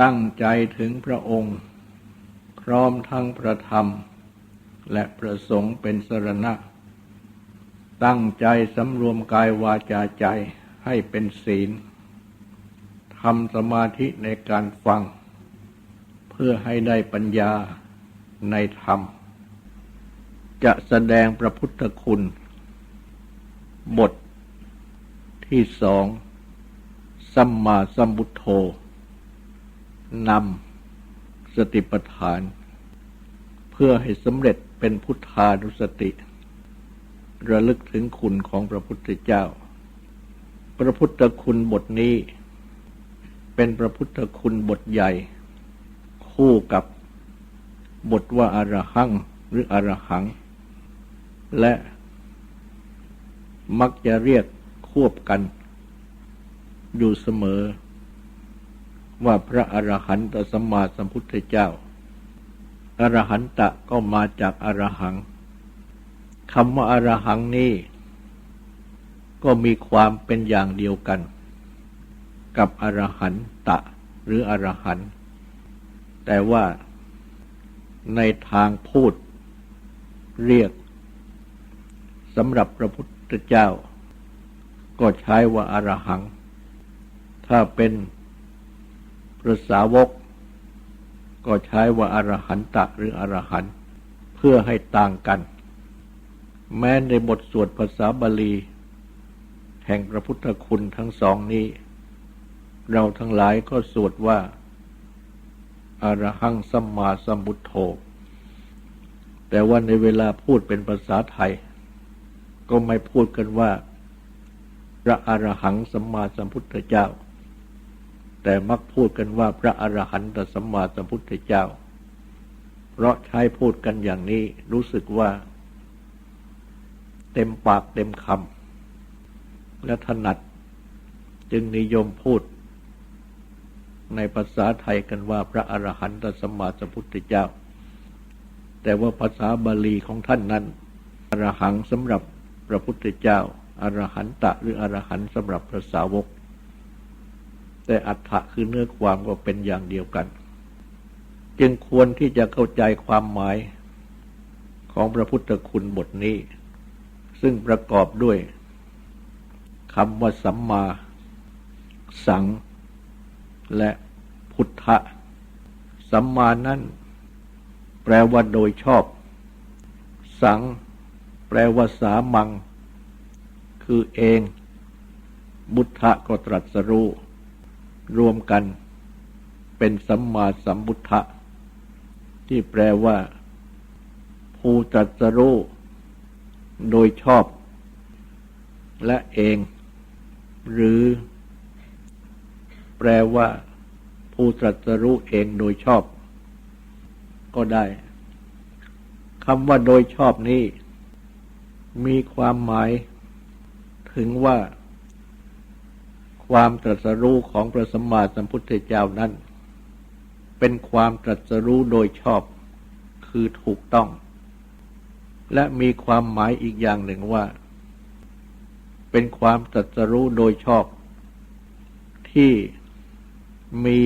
ตั้งใจถึงพระองค์ พร้อมทั้งประธรรม และประสงค์เป็นสรณะ ตั้งใจสำรวมกายวาจาใจให้เป็นศีลทำสมาธิในการฟัง เพื่อให้ได้ปัญญาในธรรม จะแสดงพระพุทธคุณ บทที่สองสัมมาสัมพุทโธ นำสติปัฏฐาน เพื่อให้สำเร็จเป็นพุทธานุสติ ระลึกถึงคุณของพระพุทธเจ้า พระพุทธคุณบทนี้ เป็นพระพุทธคุณบทใหญ่ คู่กับบทว่าอารหังหรืออรหัง และมักจะเรียกควบกัน อยู่เสมอ ว่าพระอรหันตสัมมาสัมพุทธเจ้า อรหันตะก็มาจากอรหังคำว่าอรหังนี้ ก็มีความเป็นอย่างเดียวกัน กับอรหันตะหรืออรหันต์แต่ว่าในทางพูดเรียกสำหรับพระพุทธเจ้า ก็ใช้ว่าอารหัง ถ้าเป็น ระสาวก ก็ใช้ว่าอารหันตะหรืออรหันเพื่อให้ต่างกัน แม้ในบทสวดภาษาบาลี แห่งพระพุทธคุณทั้งสองนี้ เราทั้งหลายก็สวดว่าอรหังสัมมาสัมพุทโธแต่ว่าในเวลาพูดเป็นภาษาไทย ก็ไม่พูดกันว่า พระอรหังสัมมาสัมพุทธเจ้า แต่มักพูดกันว่าพระอรหันตสัมมาสัมพุทธเจ้า เพราะใช้พูดกันอย่างนี้รู้สึกว่า เต็มปากเต็มคำและถนัดจึงนิยมพูด ในภาษาไทยกันว่าพระอรหันตสัมมาสัมพุทธเจ้า แต่ว่าภาษาบาลีของท่านนั้นอรหังสำหรับพระพุทธเจ้าอรหันตะหรืออรหันสำหรับพระสาวก แต่อัฏฐะคือเนื้อความก็เป็นอย่างเดียวกัน จึงควรที่จะเข้าใจความหมายของพระพุทธคุณบทนี้ ซึ่งประกอบด้วยคำว่าสัมมา สัง และพุทธะ สัมมานั้นแปลว่าโดยชอบ สัง แปลว่าสามัง คือเอง บุทธะก็ตรัสรู้ รวมกันเป็นสัมมาสัมพุทธะ ที่แปลว่า ผู้ตรัสรู้โดยชอบ และเอง หรือ แปลว่า ผู้ตรัสรู้เองโดยชอบ ก็ได้คำว่าโดยชอบนี้ มีความหมาย ถึงว่า ความตรัสรู้ของพระสัมมาสัมพุทธเจ้านั้น เป็นความตรัสรู้โดยชอบคือถูกต้อง และมีความหมายอีกอย่างหนึ่งว่า เป็นความตรัสรู้โดยชอบ ที่มี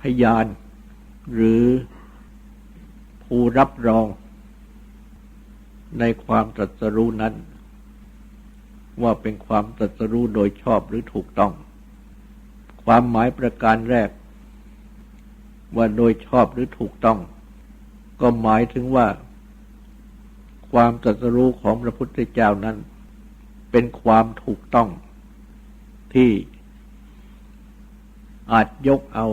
พยานหรือผู้รับรองในความตรัสรู้นั้น ว่าเป็นความตรัสรู้โดยชอบหรือถูกต้อง ความหมายประการแรก ว่าโดยชอบหรือถูกต้อง ก็หมายถึงว่า ความตรัสรู้ของพระพุทธเจ้านั้น เป็นความถูกต้อง ที่อาจยกเอา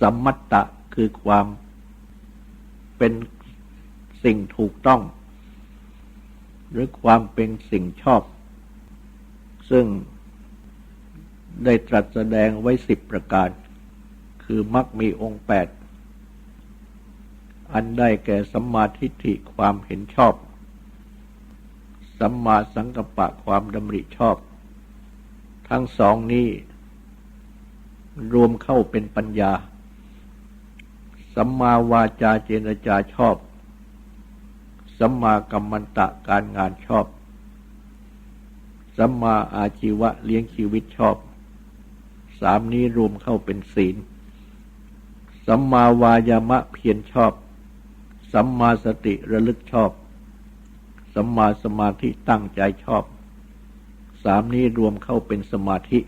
สัมมัตตะคือความเป็นสิ่งถูกต้อง หรือความเป็นสิ่งชอบ ซึ่งได้ตรัสแสดงไว้สิบประการ คือมักมีองค์แปด อันได้แก่สัมมาทิฏฐิความเห็นชอบ สัมมาสังกัปปะความดำริชอบ ทั้งสองนี้ รวมเข้าเป็นปัญญา สัมมาวาจาเจรจาชอบ สัมมากัมมันตะการงานชอบ สัมมาอาชีวะเลี้ยงชีวิตชอบ สามนี้รวมเข้าเป็นศีล สัมมาวายามะเพียรชอบ สัมมาสติระลึกชอบ สัมมาสมาธิตั้งใจชอบ สามนี้รวมเข้าเป็นสมาธิ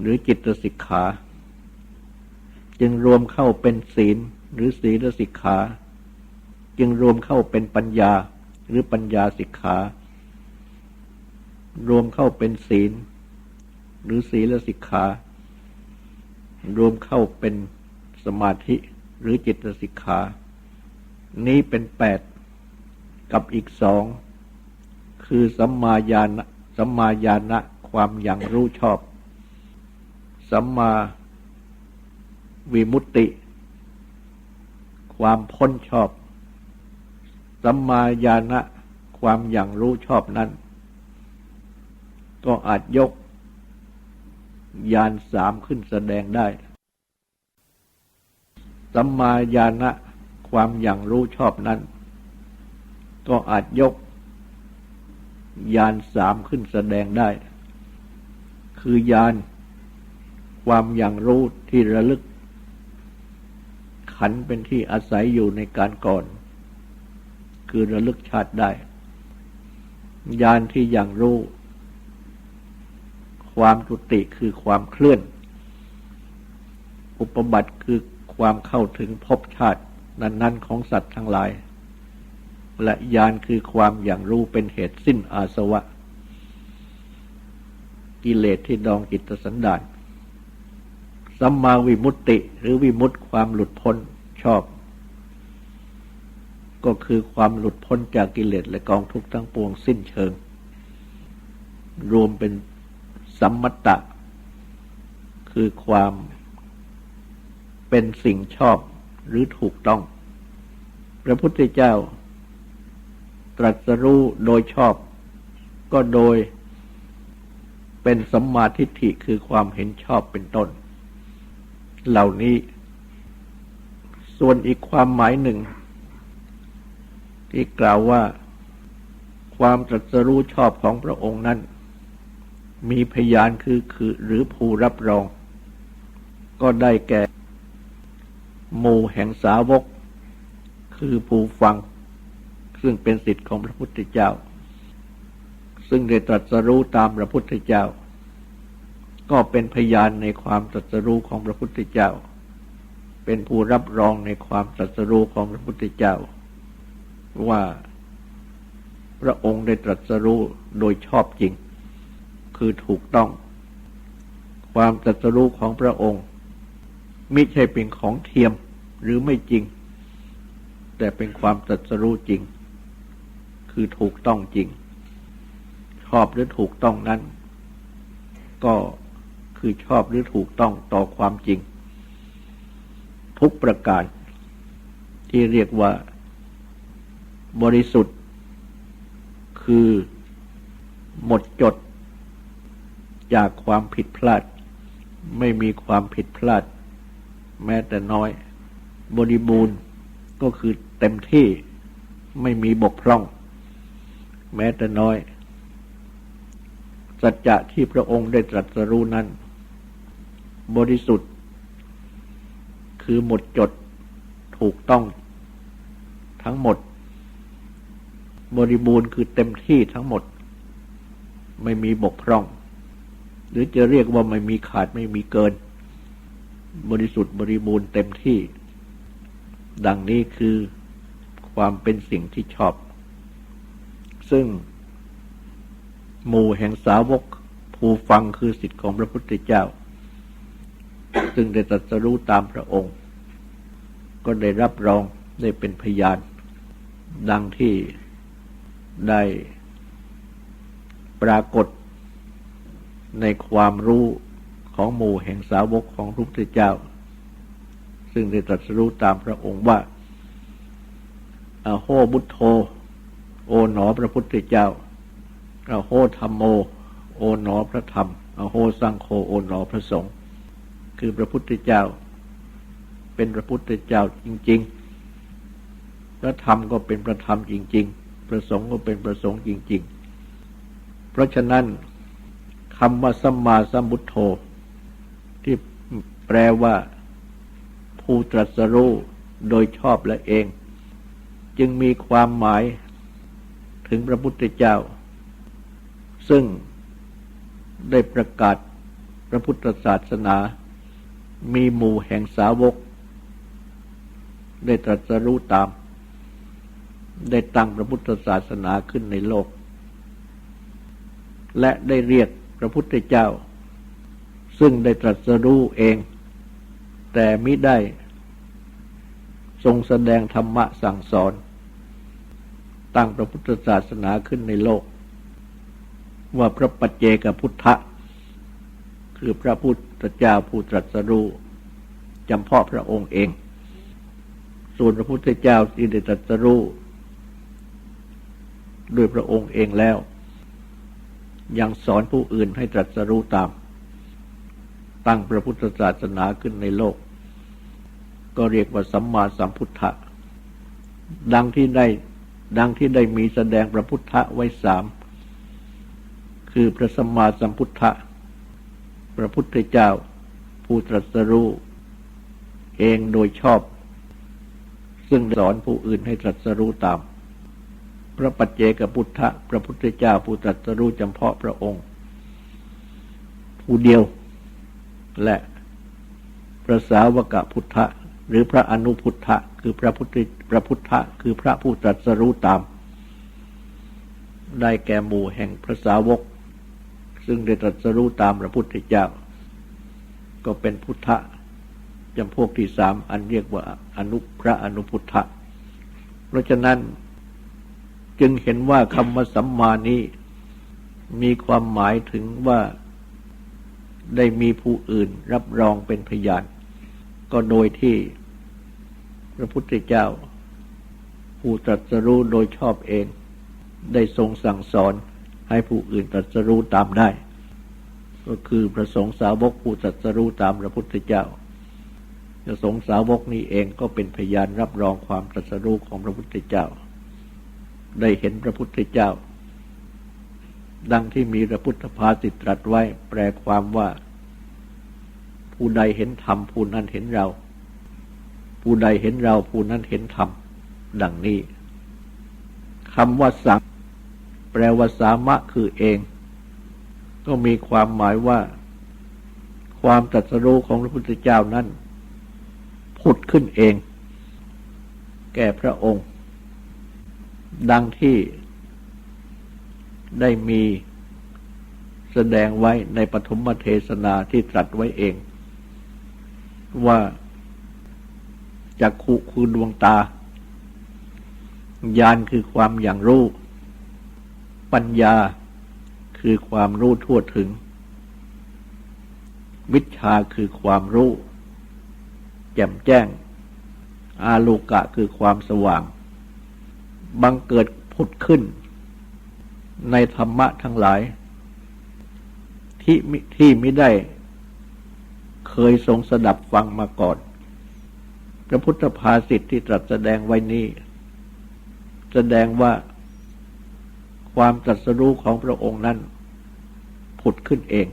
หรือจิตสิกขา จึงรวมเข้าเป็นศีลหรือศีลสิกขา จึงรวมเข้าเป็นปัญญาหรือปัญญาสิกขา รวมเข้าเป็นศีล หรือศีลสิกขา รวมเข้าเป็นสมาธิหรือจิตสิกขา นี้เป็นแปดกับอีกสองคือสัมมาญาณสัมมาญาณะความอย่างรู้ชอบ สัมมาวิมุตติ ความพ้นชอบ สัมมาญาณะความอย่างรู้ชอบนั้น ก็อาจยกยานสามขึ้นแสดงได้ สัมมาญาณะความอย่างรู้ชอบนั้น ก็อาจยกยานสามขึ้นแสดงได้ คือยานความอย่างรู้ที่ระลึก ขันเป็นที่อาศัยอยู่ในการก่อน คือระลึกชาติได้ยานที่อย่างรู้ ความจุติคือความเคลื่อน อุปบัติคือความเข้าถึงภพชาตินั้น ๆ ของสัตว์ทั้งหลาย และญาณคือความอย่างรู้เป็นเหตุสิ้นอาสวะ กิเลสที่ดองจิตสันดานสัมมาวิมุตติ หรือวิมุตติความหลุดพ้นชอบ ก็คือความหลุดพ้นจากกิเลสและกองทุกข์ทั้งปวงสิ้นเชิง รวมเป็นสัมมตะ คือความเป็นสิ่งชอบหรือถูกต้อง พระพุทธเจ้า ตรัสรู้โดยชอบ ก็โดยเป็นสัมมาทิฏฐิคือความเห็นชอบเป็นต้น เหล่านี้ ส่วนอีกความหมายหนึ่ง ที่กล่าวว่าความตรัสรู้ชอบของพระองค์นั้น มีพยานคือคือหรือผู้รับรอง ก็ได้แก่หมู่แห่งสาวก คือผู้ฟัง ซึ่งเป็นสิทธิ์ของพระพุทธเจ้า ซึ่งได้ตรัสรู้ตามพระพุทธเจ้า ก็เป็นพยานในความตรัสรู้ของพระพุทธเจ้า เป็นผู้รับรองในความตรัสรู้ของพระพุทธเจ้า ว่าพระองค์ได้ตรัสรู้โดยชอบจริง คือถูกต้อง ความตรัสรู้ของพระองค์ไม่ใช่เป็นของเทียมหรือไม่จริง แต่เป็นความตรัสรู้จริง คือถูกต้องจริง ชอบหรือถูกต้องนั้น ก็คือชอบหรือถูกต้องต่อความจริง ทุกประการที่เรียกว่า บริสุทธิ์ คือหมดจด จากความผิดพลาด ไม่มีความผิดพลาด แม้แต่น้อย บริบูรณ์ก็คือเต็มที่ไม่มีบกพร่อง แม้แต่น้อย สัจจะที่พระองค์ได้ตรัสรู้นั้น บริสุทธิ์ คือหมดจดถูกต้องทั้งหมด บริบูรณ์คือเต็มที่ทั้งหมด ไม่มีบกพร่อง หรือจะเรียกว่าไม่มีขาดไม่มีเกิน บริสุทธิ์บริบูรณ์เต็มที่ ดังนี้คือความเป็นสิ่งที่ชอบ ซึ่ง หมู่แห่งสาวกผู้ฟังคือสิทธิของพระพุทธเจ้า ซึ่งได้ตรัสรู้ตามพระองค์ ก็ได้รับรองได้เป็นพยาน ดังที่ ได้ปรากฏในความรู้ของหมู่แห่งสาวกของพระพุทธเจ้า ซึ่งได้ตรัสรู้ตามพระองค์ว่าอาโหบุตโธ โอหนอพระพุทธเจ้าอาโหธรรมโม โอหนอพระธรรมอาโหสังโฆโอหนอพระสงฆ์คือพระพุทธเจ้า เป็นพระพุทธเจ้าจริง ๆ พระธรรมก็เป็นพระธรรมจริง ๆ พระสงฆ์ก็เป็นพระสงฆ์จริง ๆ เพราะฉะนั้นคำว่าสัมมาสัมพุทโธ ที่แปลว่า ผู้ตรัสรู้โดยชอบและเอง จึงมีความหมายถึงพระพุทธเจ้า ซึ่งได้ประกาศพระพุทธศาสนา มีหมู่แห่งสาวก ได้ตรัสรู้ตาม ได้ตั้งพระพุทธศาสนาขึ้นในโลก และได้เรียกพระพุทธเจ้า ซึ่งได้ตรัสรู้เอง แต่มิได้ ทรงแสดงธรรมะสั่งสอน ตั้งพระพุทธศาสนาขึ้นในโลก ว่าพระปัจเจกพุทธะ คือพระพุทธเจ้าผู้ตรัสรู้จำเพาะพระองค์เอง ส่วนพระพุทธเจ้าที่ได้ตรัสรู้ ด้วยพระองค์เองแล้ว ยังสอนผู้อื่นให้ตรัสรู้ตาม ตั้งพระพุทธศาสนาขึ้นในโลก ก็เรียกว่าสัมมาสัมพุทธะ ดังที่ได้ดังที่ได้มีแสดงพระพุทธะไว้สาม คือพระสัมมาสัมพุทธะ พระพุทธเจ้า ผู้ตรัสรู้เองโดยชอบ ซึ่งสอนผู้อื่นให้ตรัสรู้ตาม พระปัจเจกพุทธะพระพุทธเจ้าผู้ตรัสรู้จำเพาะพระองค์ ผู้เดียวและพระสาวกพุทธะหรือพระอนุพุทธะคือพระพุทธพระพุทธะคือพระผู้ตรัสรู้ตาม ได้แก่หมู่แห่งพระสาวก ซึ่งได้ตรัสรู้ตามพระพุทธเจ้า ก็เป็นพุทธะจำพวกที่สามอันเรียกว่าอนุพระอนุพุทธะเพราะฉะนั้น จึงเห็นว่าคำว่าสัมมานี้มีความหมายถึงว่าได้มีผู้อื่นรับรองเป็นพยาน ก็โดยที่พระพุทธเจ้า ผู้ตรัสรู้โดยชอบเอง ได้ทรงสั่งสอนให้ผู้อื่นตรัสรู้ตามได้ ก็คือพระสงฆ์สาวกผู้ตรัสรู้ตามพระพุทธเจ้าพระสงฆ์สาวกนี้เองก็เป็นพยานรับรองความตรัสรู้ของพระพุทธเจ้า ได้เห็นพระพุทธเจ้า ดังที่มีพระพุทธภาสิตรัสไว้แปลความว่า ผู้ใดเห็นธรรมผู้นั้นเห็นเรา ผู้ใดเห็นเราผู้นั้นเห็นธรรมดังนี้คำว่าสังแปลว่าสามะคือเอง ก็มีความหมายว่า ความตรัสรู้ของพระพุทธเจ้านั้นผุดขึ้นเอง แก่พระองค์ ดังที่ได้มีแสดงไว้ในปฐมเทศนาที่ตรัสไว้เอง ว่าจักขุคือดวงตา ญาณคือความอย่างรู้ ปัญญาคือความรู้ทั่วถึง วิชาคือความรู้ แจ่มแจ้ง อาลูกะคือความสว่าง บังเกิดผุดขึ้น ในธรรมะทั้งหลาย ที่ที่ไม่ได้ เคยทรงสดับฟังมาก่อน พระพุทธภาษิตที่ตรัสแสดงไว้นี้ แสดงว่าความตรัสรู้ของพระองค์นั้นผุดขึ้นเอง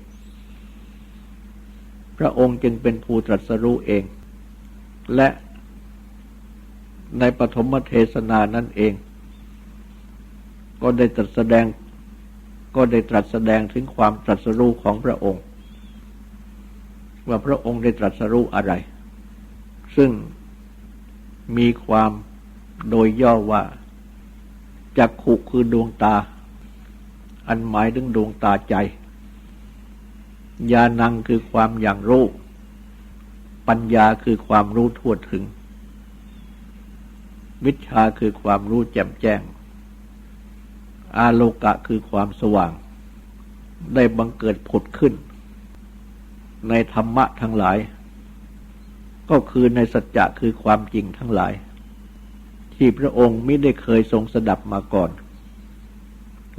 พระองค์จึงเป็นผู้ตรัสรู้เอง และในปฐมเทศนานั่นเอง ก็ได้ตรัสแสดง ก็ได้ตรัสแสดงถึงความตรัสรู้ของพระองค์ ว่าพระองค์ได้ตรัสรู้อะไร ซึ่งมีความโดยย่อว่าจักขุคือดวงตา อันหมายถึงดวงตาใจญาณังคือความอย่างรู้ ปัญญาคือความรู้ทั่วถึง วิชาคือความรู้แจ่มแจ้ง อาโลกะคือความสว่าง ได้บังเกิดผุดขึ้น ในธรรมะทั้งหลาย ก็คือในสัจจะคือความจริงทั้งหลาย ที่พระองค์ไม่ได้เคยทรงสดับมาก่อน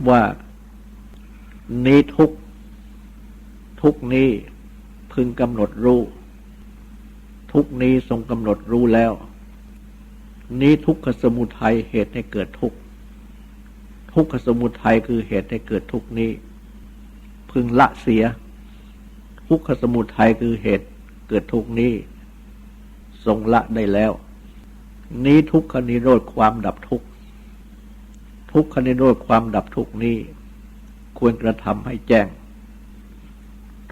ว่านี้ทุกทุกนี้พึงกำหนดรู้ ทุกนี้ทรงกำหนดรู้แล้ว นี้ทุกขสมุทัยเหตุให้เกิดทุก ทุกขสมุทัยคือเหตุให้เกิดทุกนี้ พึงละเสีย ทุกขสมุทัยคือเหตุเกิดทุกนี้ ทรงละได้แล้ว นี้ทุกขนิโรธความดับทุกทุกขนิโรธความดับทุกนี้ ควรกระทำให้แจ้ง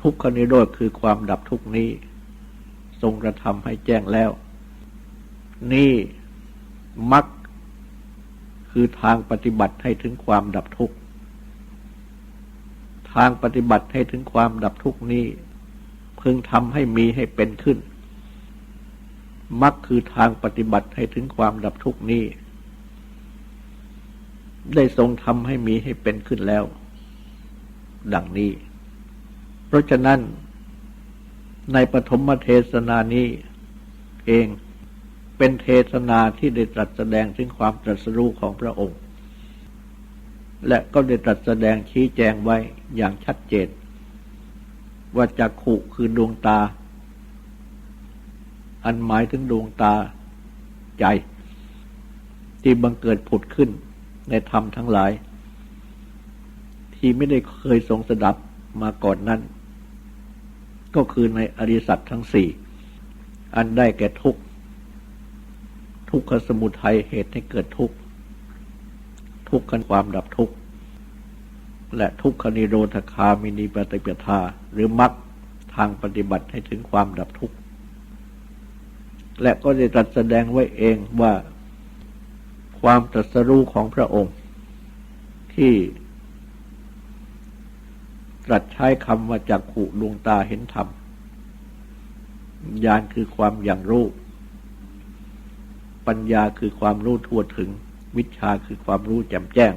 ทุกขนิโรธคือความดับทุกนี้ ทรงกระทำให้แจ้งแล้ว นี่มัก คือทางปฏิบัติให้ถึงความดับทุกข์ ทางปฏิบัติให้ถึงความดับทุกข์นี้ พึงทำให้มีให้เป็นขึ้นมักคือทางปฏิบัติให้ถึงความดับทุกข์นี้ ได้ทรงทำให้มีให้เป็นขึ้นแล้ว ดังนี้ เพราะฉะนั้นในปฐมเทศนานี้เอง เป็นเทศนาที่ได้ตรัสแสดงถึงความตรัสรู้ของพระองค์ และก็ได้ตรัสแสดงชี้แจงไว้อย่างชัดเจน ว่าจักขุคือดวงตา อันหมายถึงดวงตาใจ ที่บังเกิดผุดขึ้นในธรรมทั้งหลาย ที่ไม่ได้เคยทรงสดับมาก่อนนั้น ก็คือในอริสัตทั้งสี่ อันได้แก่ทุก ทุกขสมุทัยเหตุให้เกิดทุกข์ทุกขันความดับทุกข์และทุกขนิโรธคามินีปฏิปทา หรือมรรคทางปฏิบัติให้ถึงความดับทุกข์และก็ได้ตรัสแสดงไว้เองว่าความตรัสรู้ของพระองค์ ที่ตรัสใช้คำว่าจากขุดวงตาเห็นธรรมญาณคือความอย่างรู้ ปัญญาคือความรู้ทั่วถึง วิชาคือความรู้แจ่มแจ้ง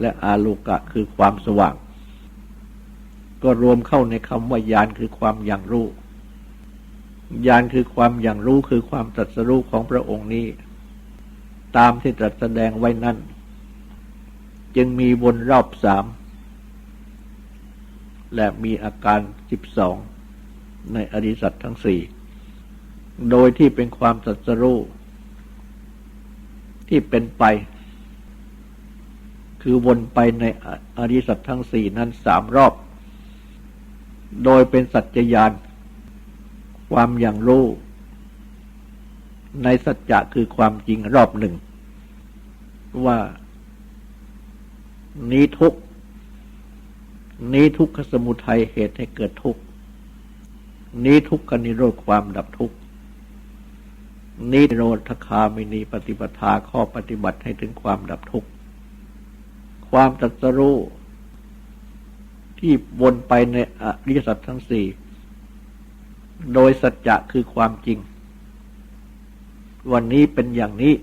และอาโลกะคือความสว่าง ก็รวมเข้าในคำว่าญาณคือความอย่างรู้ญาณคือความอย่างรู้คือความตรัสรู้ของพระองค์นี้ ตามที่ตรัสแสดงไว้นั้นจึงมีวนรอบสามและมีอาการสิบสองในอริสัตทั้งสี่ โดยที่เป็นความสัจรู้ ที่เป็นไป คือวนไปในอริสัตทั้งสี่นั้นสามรอบ โดยเป็นสัจจยาน ความอย่างรู้ ในสัจจะคือความจริงรอบหนึ่ง ว่า นี้ทุกนี้ทุกขสมุทัยเหตุให้เกิดทุกนี้ทุกขนิโรธความดับทุกข นี้โรธคามินีปฏิปทาข้อปฏิบัติให้ถึงความดับทุกข์ ความตัสรู้ที่วนไปในอริยสัจทั้งสี่ โดยสัจจะคือความจริง วันนี้เป็นอย่างนี้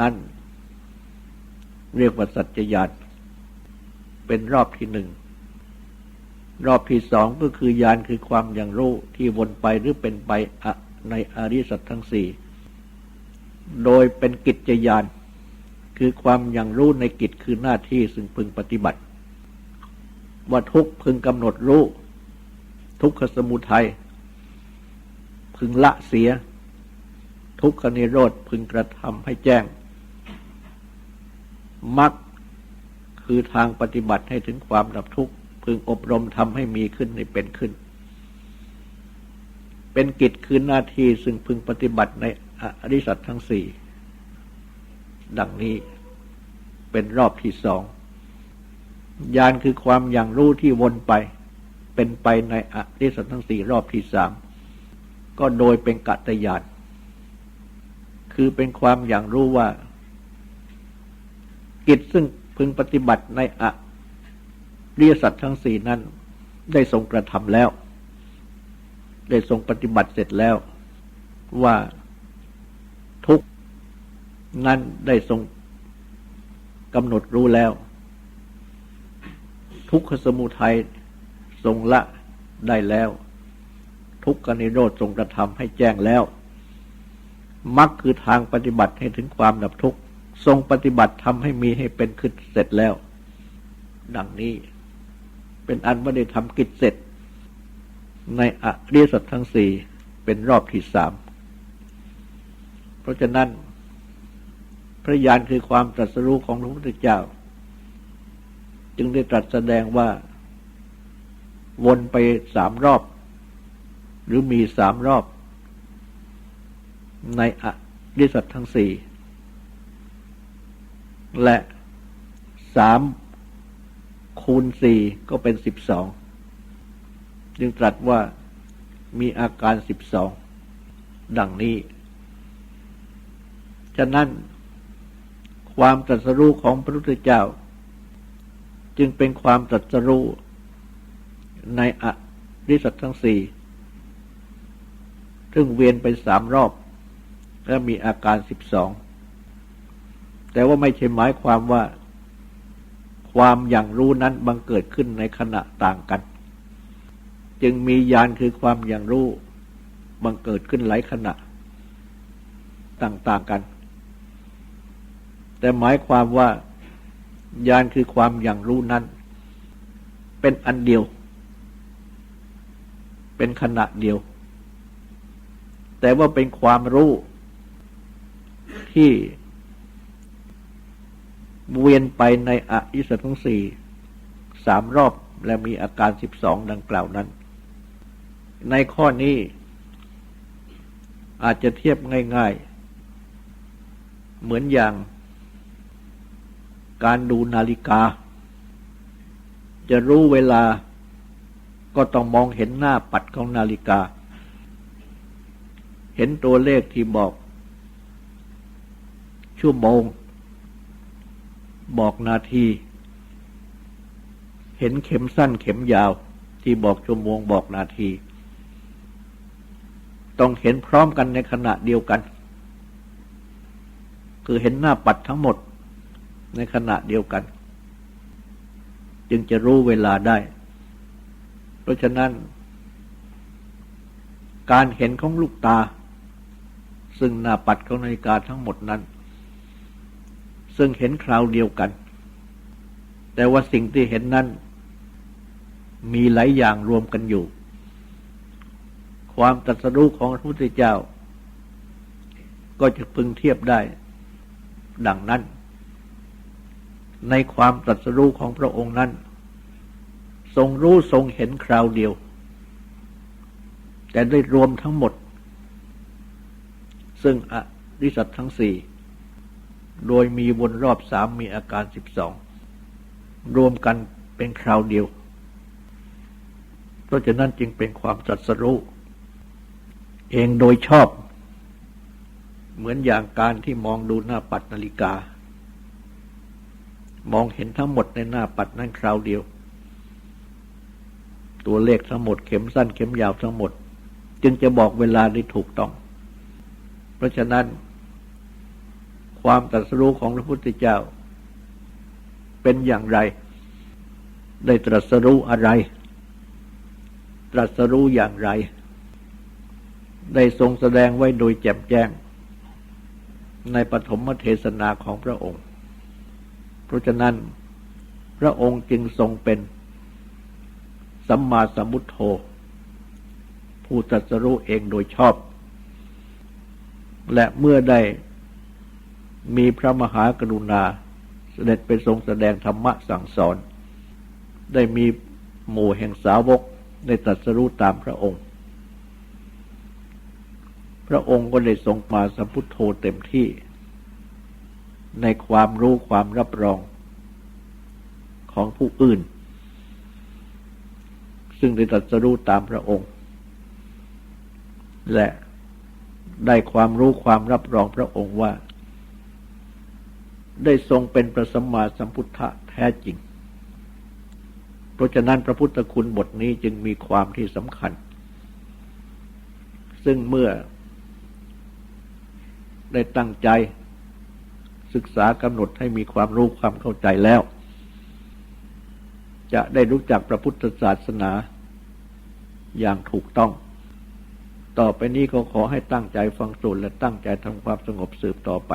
นั่นเรียกว่าสัจจญาณเป็นรอบที่หนึ่ง รอบที่สองก็คือยานคือความอย่างรู้ที่วนไปหรือเป็นไปอ ในอริสัตทั้งสี่โดยเป็นกิจยานคือความอย่างรู้ในกิจคือหน้าที่ซึ่งพึงปฏิบัติ ว่าทุกพึงกำหนดรู้ ทุกขสมุทัยพึงละเสีย ทุกขนิโรธพึงกระทำให้แจ้งมักคือทางปฏิบัติให้ถึงความดับทุกข์ พึงอบรมทำให้มีขึ้นในเป็นขึ้น เป็นกิจคือหน้าที่ซึ่งพึงปฏิบัติในอริสัตทั้งสี่ดังนี้เป็นรอบที่สองยานคือความอย่างรู้ที่วนไป เป็นไปในอริสัตทั้งสี่รอบที่สามก็โดยเป็นกัตยานคือเป็นความอย่างรู้ว่า กิจซึ่งพึงปฏิบัติในอรียสัตว์ทั้งสี่นั้น ได้ทรงกระทำแล้ว ได้ทรงปฏิบัติเสร็จแล้ว ว่าทุกนั้นได้ทรงกำหนดรู้แล้ว ทุกขสมุทัยทรงละได้แล้ว ทุกขนิโรธทรงกระทำให้แจ้งแล้วมรรคคือทางปฏิบัติให้ถึงความดับทุกข์ทรงปฏิบัติทำให้มีให้เป็นขึ้นเสร็จแล้ว ดังนี้ เป็นอันไม่ได้ทำกิจเสร็จ ในอริยสัจทั้งสี่เป็นรอบที่สาม เพราะฉะนั้น พระญาณคือความตรัสรู้ของพระพุทธเจ้า จึงได้ตรัสแสดงว่า วนไปสามรอบ หรือมีสามรอบ ในอริยสัจทั้งสี่และสามคูณสี่ก็เป็นสิบสอง จึงตรัสว่ามีอาการสิบสองดังนี้ ฉะนั้นความตรัสรู้ของพระพุทธเจ้า จึงเป็นความตรัสรู้ในอริสัตทั้งสี่ซึ่งเวียนไปสามรอบ และมีอาการสิบสอง แต่ว่าไม่ใช่หมายความว่า ความอย่างรู้นั้นบังเกิดขึ้นในขณะต่างกัน จึงมียานคือความอย่างรู้บังเกิดขึ้นหลายขณะ ต่างๆกัน แต่หมายความว่ายานคือความอย่างรู้นั้น เป็นอันเดียว เป็นขณะเดียว แต่ว่าเป็นความรู้ที่เวียนไปในออิสทั้งสี่สามรอบและมีอาการสิบสองดังกล่าวนั้น ในข้อนี้ อาจจะเทียบง่าย ๆ เหมือนอย่าง การดูนาฬิกา จะรู้เวลาก็ต้องมองเห็นหน้าปัดของนาฬิกา เห็นตัวเลขที่บอก ชั่วโมง บอกนาที เห็นเข็มสั้นเข็มยาวที่บอกชั่วโมงบอกนาที ต้องเห็นพร้อมกันในขณะเดียวกัน คือเห็นหน้าปัดทั้งหมดในขณะเดียวกัน จึงจะรู้เวลาได้ เพราะฉะนั้น การเห็นของลูกตา ซึ่งหน้าปัดของนาฬิกาทั้งหมดนั้น ซึ่งเห็นคราวเดียวกัน แต่ว่าสิ่งที่เห็นนั้น มีหลายอย่างรวมกันอยู่ ความตรัสรู้ของพระพุทธเจ้า ก็จะพึงเทียบได้ ดังนั้น ในความตรัสรู้ของพระองค์นั้น ทรงรู้ทรงเห็นคราวเดียว แต่ได้รวมทั้งหมด ซึ่งอริสัตทั้งสี่โดยมีวนรอบสามมีอาการสิบสองรวมกันเป็นคราวเดียว เพราะฉะนั้นจึงเป็นความจัดสรู้ เองโดยชอบ เหมือนอย่างการที่มองดูหน้าปัดนาฬิกา มองเห็นทั้งหมดในหน้าปัดนั้นคราวเดียว ตัวเลขทั้งหมดเข็มสั้นเข็มยาวทั้งหมด จึงจะบอกเวลาได้ถูกต้อง เพราะฉะนั้น ความตรัสรู้ของพระพุทธเจ้า เป็นอย่างไร ได้ตรัสรู้อะไร ตรัสรู้อย่างไร ได้ทรงแสดงไว้โดยแจ่มแจ้ง ในปฐมเทศนาของพระองค์ เพราะฉะนั้นพระองค์จึงทรงเป็น สัมมาสัมพุทโธ ผู้ตรัสรู้เองโดยชอบ และเมื่อได้มีพระมหากรุณาเสด็จไปทรงแสดงธรรมะสั่งสอน ได้มีหมู่แห่งสาวกได้ตรัสรู้ตามพระองค์ พระองค์ก็ได้ทรงมาสัมพุทโธเต็มที่ ในความรู้ความรับรองของผู้อื่น ซึ่งได้ตรัสรู้ตามพระองค์ และได้ความรู้ความรับรองพระองค์ว่า ได้ทรงเป็นพระสัมมาสัมพุทธะแท้จริง เพราะฉะนั้นพระพุทธคุณบทนี้จึงมีความที่สำคัญ ซึ่งเมื่อ ได้ตั้งใจ ศึกษากำหนดให้มีความรู้ความเข้าใจแล้ว จะได้รู้จักพระพุทธศาสนาอย่างถูกต้อง ต่อไปนี้ก็ขอให้ตั้งใจฟังสูตรและตั้งใจทำความสงบสืบต่อไป